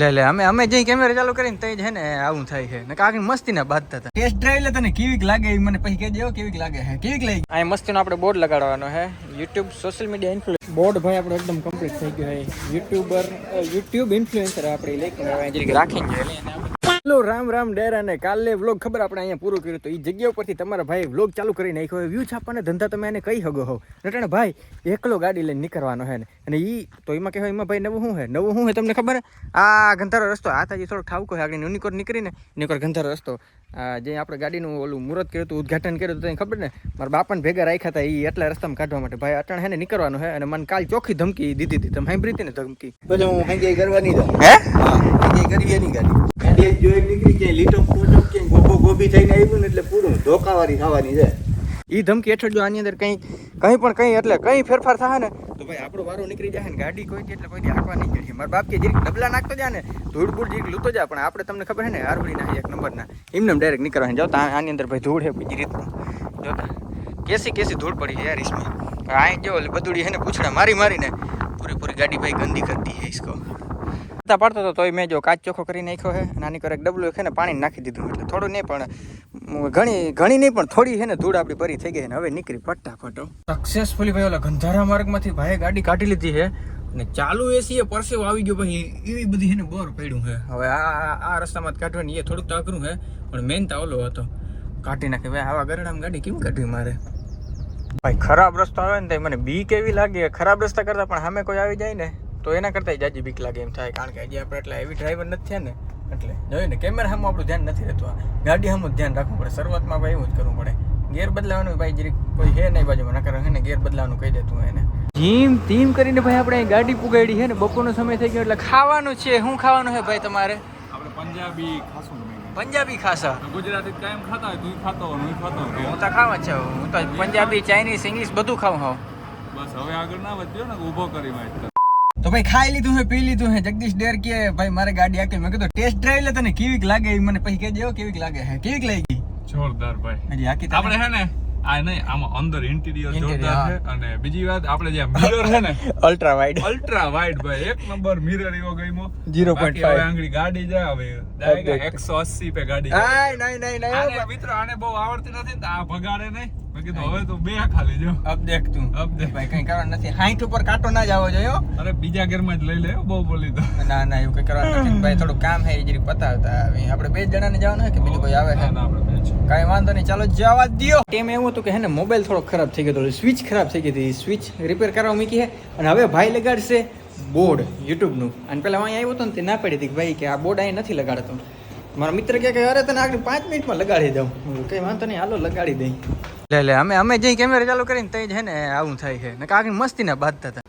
લે લે અમે અમે જઈ કેમેરા ચાલુ કરીને તઈ જ હે ને આવું થાય છે. ને કાકી મસ્તી ના બાદ થતા. ટેસ્ટ ડ્રાઈવ લે તને કેવીક લાગે એ મને પછી કહેજે હો, કેવીક લાગે છે કેવીક લાગી? આ મસ્તીનો આપણે બોર્ડ લગાડવાનો છે YouTube social media influence board ભાઈ આપણો એકદમ કમ્પ્લીટ થઈ ગયો છે યુટ્યુબર યુટ્યુબ ઇન્ફ્લુએન્સર આપણે લઈ રાખીને એને હેલો રામ રામ ડેરા અને કાલે વ્લોગ ખબર આપણે અહીંયા પૂરું કર્યું તો એ જગ્યા ઉપરથી તમારા ભાઈ વ્લોગ ચાલુ કરી નાખ્યો. વ્યૂ છાપવાના ધંધા તમે એને કહી શકો હો. નટણ ભાઈ એકલો ગાડી લઈને નીકળવાનો છે ને. અને એ તો એમાં કહેવાય એમાં ભાઈ નવું શું હે? નવું શું હે તમને ખબર? આ ગંધારો રસ્તો આ તાજી થોડોક ઠાવકો છે આગળ યુનિકોર નીકળીને. યુનિકોર ગંધારો રસ્તો. આ જે આપણે ગાડીનું ઓલું મુહૂર્ત કર્યું હતું ઉદઘાટન કર્યું હતું ખબર ને? મારા બાપાને ભેગા રાખ્યા હતા એ એટલા રસ્તામાં કાઢવા માટે. ભાઈ અટણ હે ને નીકળવાનું હે અને મને કાલ ચોખ્ખી ધમકી દીધી હતી. તમે સાંભળી હતી ને ધમકી? પછી હું હંગે કરવાની હે? હા કરીએ નહીં ગાડી. ડેજ જોઈ નીકળી ક્યાંય લીટો ટોટો ક્યાંય ગોબો ગોબી થઈને આવ્યું ને એટલે પૂરું ધોકાવાળી થવાની છે. એ ધમકી હેઠળ જો આની અંદર કંઈ કંઈ પણ કંઈ એટલે કંઈ ફેરફાર થાય ને, તો ભાઈ આપણો વારો નીકળી જાય ને ગાડી કોઈ એટલે કોઈ હાંકવા નહીં જાય મારા બાપ કે જીરીક ડબલા નાખતો જાય ને ધૂળ બૂળ જીરીક લૂતો જા, પણ આપણે તમને ખબર છે ને હારવળીના એક નંબરના. એમને ડાયરેક્ટ નીકળવાની જાઓ આની અંદર ભાઈ ધૂળ છે બીજી રીતનું. જોતા કેસી કેસી ધૂળ પડી છે યાર ઈસમાં. આ જો બધુડી છે ને પૂછડા મારી મારીને પૂરેપૂરી ગાડી ભાઈ ગંદી કરતી છે ઈસકો. તા પડતો હતો તોય મેં જો કાચ ચોખ્ખો કરી નાખ્યો છે નાની કરે ડબલું છે ને પાણી નાખી દીધું એટલે થોડું નહીં પણ ઘણી ઘણી નહીં પણ થોડી છે ને ધૂળ આપણી પરી થઈ ગઈ અને ને હવે નીકળી ફટાફટો સક્સેસફુલી ભાઈ ઓલા ગંધારા માર્ગમાંથી ભાઈ ગાડી કાઢી લીધી છે અને ચાલુ એસી એ પરસેવો આવી ગયો ભાઈ એવી બધી છે ને બોર પડ્યું છે. હવે આ આ- રસ્તામાં કાઢવાની એ થોડુંક તો અઘરું છે પણ મેન તો ઓલો હતો. કાઢી નાખે ભાઈ આવા ગરડામાં ગાડી કેમ કાઢવી મારે? ભાઈ ખરાબ રસ્તો આવે ને તો મને બી કેવી લાગે. ખરાબ રસ્તા કરતા પણ સામે કોઈ આવી જાય ને તો એના કરતા જાજી બીક લાગે એમ થાય કારણ કે હજી આપણે એટલા એવી ડ્રાઈવર નથી થયા ને એટલે જોયું ને કેમેરા સામે આપણું ધ્યાન નથી રહેતું આ ગાડી સામે ધ્યાન રાખવું પડે. શરૂઆતમાં ભાઈ એવું જ કરવું પડે. ગેર બદલાવાનું ભાઈ જરીક કોઈ હે નહીં બાજુમાં નકર હે ને ગેર બદલાવાનું કહી દેતું એને. જીમ ટીમ કરીને ભાઈ આપણે ગાડી પુગાડી છે ને બપોરનો સમય થઈ ગયો એટલે ખાવાનું છે શું ખાવાનું છે ભાઈ તમારે? આપણે પંજાબી ખાશું પંજાબી ખાસા. ગુજરાતી કાયમ ખાતા હોય તું ખાતો હોય હું ખાતો હોય. હું તો ખાવા છે હું તો પંજાબી ચાઇનીઝ ઇંગ્લિશ બધું ખાઉં હોઉં બસ હવે આગળ ના વધ્યો ને ઊભો કરી વાંચ તો ભાઈ ખાઈ લીધું છે પી લીધું છે. જગદીશ ડેર કે ભાઈ મારે ગાડી આકે મેં કીધું ટેસ્ટ ડ્રાઈવ લે તને કેવીક લાગે? એ મને પછી કહેજે હો કેવીક લાગે? છે કેવીક લાગી? જોરદાર ભાઈ. હજી આકી આપણે હે ને આ નહીં આમાં અંદર ઇન્ટિરિયર જોરદાર છે. અને બીજી વાત આપણે જે મિરર છે ને અલ્ટ્રા વાઇડ અલ્ટ્રા વાઇડ ભાઈ. એક નંબર મિરર એવો ગઈમો 0.5. હવે આંગળી ગાડી જાય હવે ડાયરેક્ટ 180 પે ગાડી. આય નહીં નહીં નહીં આને મિત્રો આને બહુ આવડતી નથી આ ભગાડે નહીં. મેં તો હવે તો બે ખાલી જો અબ દેખ તું. અબ દેખ. ભાઈ કઈ કરવાનું નથી. હાઈટ ઉપર કાટો ના જાવો જોયો? અરે બીજા ઘરમાં જ લઈ લે બહુ બોલી તો. ના ના એવું કઈ કરવાનું નથી. ભાઈ થોડું કામ હે જરી પતાવતા આપણે બે જણા જણાને જવાનું કે બીજું કોઈ આવે? છે ના, ના, આપણે બે જ. વાંધો નહીં ચાલો જવા દ્યો. ટેમ એવું હતું કે હે ને મોબાઈલ થોડો ખરાબ થઈ ગયો હતો સ્વિચ ખરાબ થઈ ગઈ હતી. સ્વિચ રિપેર કરવા મૂકી હે. અને હવે ભાઈ લગાડશે બોર્ડ યુટ્યુબનું અને પેલા અહીંયા આવ્યો હતો ને તે ના પડી હતી ભાઈ કે આ બોર્ડ અહીં નથી લગાડતો. મારા મિત્ર કહે કે અરે તને આગળ પાંચ મિનિટમાં લગાડી દઉં. કઈ કંઈ વાંધો નહીં હાલો લગાડી દઈ. લે લે અમે અમે જઈ કેમેરા ચાલુ કરીને તઈ જ હે ને આવું થાય છે. ને કાકની મસ્તી ને બાંધતા હતા.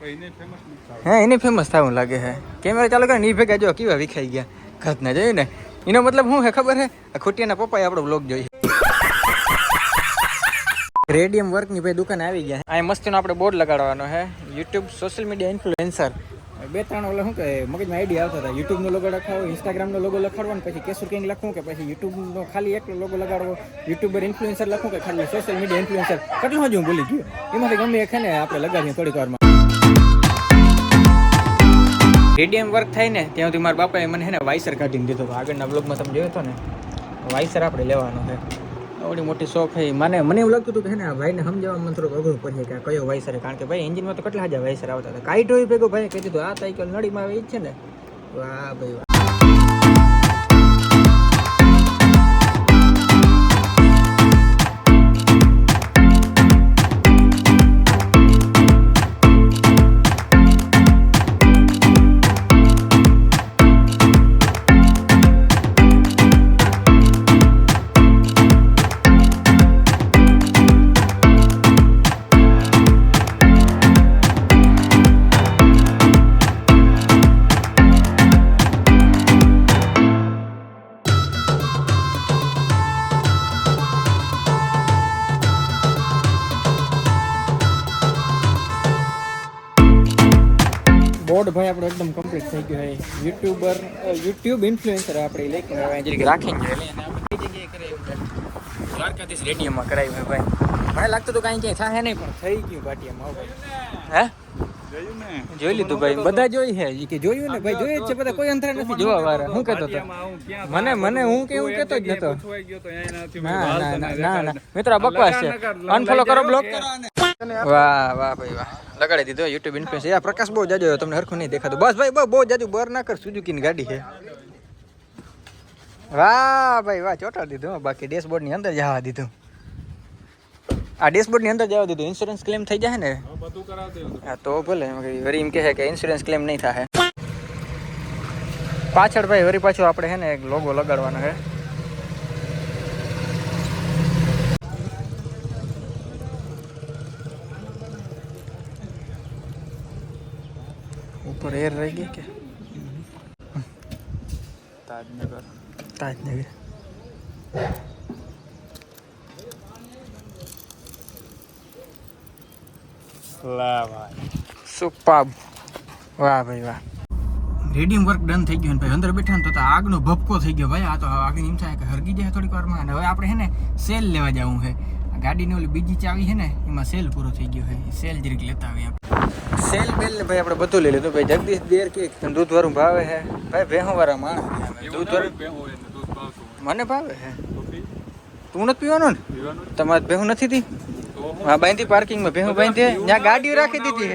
હે એને ફેમસ થવું લાગે છે. કેમેરા ચાલુ કરીને એ ભેગા જો કેવા વિખાઈ ગયા. ઘરના જોયું ને. એનો મતલબ શું છે ખબર છે? આ ખોટિયાના પપ્પાએ આપણો બ્લોગ જોઈએ રેડિયમ વર્કની ભાઈ દુકાન આવી ગયા આ મસ્તીનો આપણે બોર્ડ લગાડવાનો છે. યુટ્યુબ સોશિયલ મીડિયા ઇન્ફ્લુએન્સર બે ત્રણ ઓલા શું કે મગજમાં આઈડિયા આવતા હતા. યુટ્યુબનો લોગો લખાવો ઇન્સ્ટાગ્રામનો લોગો લખાડવો ને પછી કેસુર કિંગ લખવું કે પછી યુટ્યુબનો ખાલી એકલો લોગો લગાડવો. યુટ્યુબર ઇન્ફ્લુએન્સર લખવું કે ખાલી સોશિયલ મીડિયા ઇન્ફ્લુએન્સર કેટલું હજુ હું ભૂલી ગયો. એમાંથી ગમે એક ને આપણે લગાવીએ થોડીક વારમાં. રેડિયમ વર્ક થાય ને ત્યાં મારા બાપાએ મને હે ને વાઇસર કાઢીને દીધો હતો. આગળના બ્લોગમાં તમે જોયો હતો ને, વાઇસર આપણે લેવાનો છે. આવડી મોટી શોખ છે મને મને એવું લાગતું હતું કે ને આ ભાઈને સમજાવવામાં થોડુંક અઘરું પડે કે કયો વાઇસર કારણ કે ભાઈ એન્જિનમાં તો કેટલા હજાર વાઇસર આવતા હતા? કાંઈ ભેગો ભાઈ કહી દીધું આ સાયકલ નળીમાં આવી છે ને? વાહ ભાઈ વાહ. બોર્ડ ભાઈ આપણો એકદમ કમ્પ્લીટ થઈ ગયો હોય યુટ્યુબર યુટ્યુબ ઇન્ફ્લુએન્સર આપણે લઈ કે હવે રાખીને જોઈએ આપણે કઈ જગ્યાએ દ્વારકાધીશ રેડિયમમાં કરાવ્યું હોય ભાઈ. મને લાગતું હતું કાંઈ ક્યાંય થાય નહીં પણ થઈ ગયું ભાટિયામાં હો ભાઈ. હે? જોઈ લીધું ભાઈ બધા જોઈ હે કે જોયું ને ભાઈ જોયું છે બધા કોઈ અંતરા નથી જોવા વાળા. હું કહેતો હતો? પાટિયામાં મને મને હું કે હું કેતો જ નતો. ના ના ના મિત્રો બકવાસ છે. અનફોલો કરો બ્લોક કરો વાહ વાહ ભાઈ વાહ. લગાડી દીધો યુટ્યુબ ઇન્ફ્લુએન્સ આ પ્રકાશ બહુ જાજો તમને હરખું નહીં દેખાતું. બસ ભાઈ બહુ બહુ જાજુ બર ના કર સુઝુકીની ગાડી છે. વાહ ભાઈ વાહ ચોટાડી દીધું હો. બાકી ડેશબોર્ડની અંદર જવા દીધું. આ ડેશબોર્ડની અંદર જવા દીધું. ઇન્સ્યોરન્સ ક્લેમ થઈ જાય ને? હવે બધું કરાવતી હતું. હા તો ભલે. વરી એમ કહે કે ઇન્સ્યોરન્સ ક્લેમ નહીં થાય પાછળ ભાઈ વરી પાછું આપણે છે ને એક લોગો લગાડવાનો છે. ઉપર એર રહી ગઈ કે તાજનગર તાજનગર ભાઈ સુપાબ વાહ ભાઈ વાહ રેડિયમ વર્ક ડન થઈ ગયું ને ભાઈ અંદર બેઠા ને તો તો આગનો ભપકો થઈ ગયો. ભાઈ આ તો આગળ એમ થાય કે હરગી જાય થોડીક વારમાં. અને હવે આપણે હે ને સેલ લેવા જવું છે. આ ગાડીની ઓલી બીજી ચાવી છે ને એમાં સેલ પૂરો થઈ ગયો છે. સેલ જરીક લેતા આવીએ આપણે. સેલ બેલ ને ભાઈ આપણે બધું લઈ લીધું. ભાઈ જગદીશ દેર કે દૂધ વાળું ભાવે છે ભાઈ ભેહો વાળા માણસ દૂધ વાળું. મને ભાવે છે તું નથી પીવાનો ને? તમારે ભેહું નથી તી? તો હું- હા બાંધી પાર્કિંગમાં ભેહું બાંધી ત્યાં ગાડીઓ રાખી દીધી.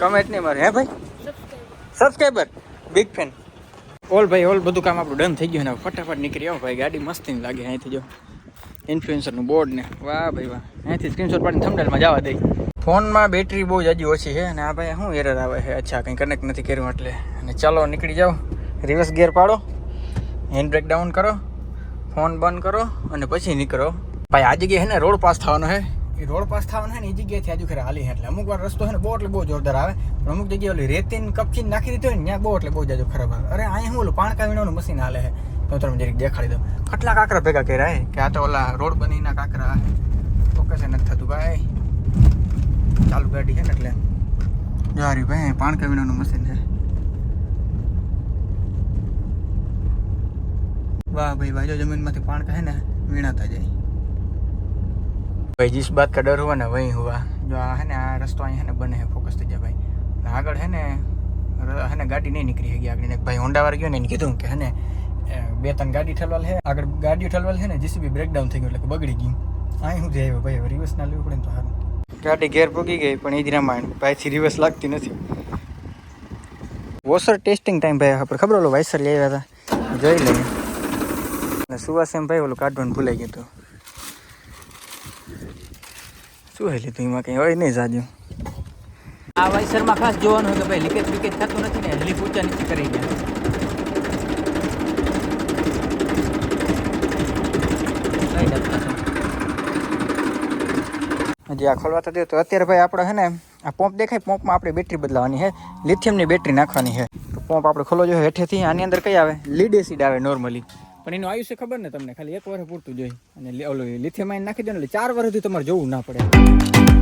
કમેન્ટ નહીં મારે હે ભાઈ? સબસ્ક્રાઈબર બિગ ફેન ઓલ ભાઈ ઓલ બધું કામ આપણું ડન થઈ ગયું ને ફટાફટ નીકળી આવો ભાઈ ગાડી મસ્તી લાગે અહીંથી જો. ઇન્ફ્લુએન્સરનું બોર્ડ ને. વાહ ભાઈ વાહ. અહીંથી સ્ક્રીનશોટ પાડીને થંબનેલમાં જવા દઈ ફોનમાં બેટરી બહુ જાજી ઓછી છે અને આ ભાઈ શું એરર આવે છે? અચ્છા, કંઈ કનેક્ટ નથી કર્યું એટલે. અને ચાલો, નીકળી જાઓ. રિવર્સ ગિયર પાડો. હેન્ડ બ્રેક ડાઉન કરો. ફોન બંધ કરો અને પછી નીકળો. ભાઈ, આ જગ્યાએ ને રોડ પાસ થવાનો છે. એ રોડ પાસ થવાનો છે ને, એ જગ્યાએથી આજુ ખરે હાલી એટલે. અમુક વાર રસ્તો છે ને બહુ એટલે બહુ જોરદાર આવે. પણ અમુક જગ્યાએ ઓલી રેતીને, કપચીને નાખી દીધી હોય ને, ત્યાં બહુ એટલે બહુ જાજો ખરાબ આવે. અરે, અહીંયા શું ઓલું પાણકા વીણવાનું મશીન હાલે છે? તો તમે જરીક દેખાડી દો કેટલા કાંકરા ભેગા કર્યા હે? કે આ તો ઓલા રોડ બનીના કાંકરા ફોકસ એ નથી થતું ભાઈ. ચાલુ ગાડી હે ને એટલે. જારી ભાઈ પાણ કવિનાનું મશીન છે વાહ ભાઈ ભાઈ જો જમીનમાંથી પાણ કહે ને, વીણાતા જાય. ભાઈ, જીસ બાત કા ડર હુઆ ને, વહી હોવા. જો આ હે ને, આ રસ્તો અહીં હે ને, બને ફોકસ થઈ જાય ભાઈ. આગળ હે ને હે ને, ગાડી નહીં નીકળી ગઈ આગળ ભાઈ હોન્ડા વાળા ગયો ને, એને કીધું કે હે ને બે ત્રણ ગાડી ઠલવાલ છે આગળ ગાડીઓ ઠલવાલ છે ને જીસીબી બ્રેકડાઉન થઈ ગયું એટલે કે બગડી ગયું. અહીં હું જાય ભાઈ હવે રિવર્સ ના લેવું પડે ને તો સારું ગાડી ઘેર પૂગી ગઈ પણ એ જ રામાયણ ભાઈથી રિવર્સ લાગતી નથી. વોશર ટેસ્ટિંગ ટાઈમ ભાઈ આપણે ખબર ઓલો વાઇસર લઈ આવ્યા હતા? જોઈ લઈએ. અને સુવાસ એમ ભાઈ ઓલું કાઢવાનું ભૂલાઈ ગયું હતું શું હેલી તું એમાં કંઈ હોય નહીં જાજ્યું આ વાઇસરમાં ખાસ જોવાનું હોય કે ભાઈ લીકેજ લીકેજ થતું નથી ને હેલી ઊંચા નીચે કરી ગયા કંઈ નથી થતું. હજી આ ખોલવા તો દે, તો અત્યારે ભાઈ આપણે છે ને, આ પંપ દેખાય, પંપમાં આપણે બેટરી બદલાવાની છે. લિથિયમની બેટરી નાખવાની છે. તો પંપ આપણે ખોલો જોઈએ હેઠેથી, આની અંદર કઈ આવે? લીડ એસિડ આવે નોર્મલી પણ એનું આયુષ્ય ખબર ને તમને? ખાલી એક વર્ષ પૂરતું જોઈ અને ઓલું લિથિયમ નાખી દો ને એટલે ચાર વર્ષથી તમારે જોવું ના પડે.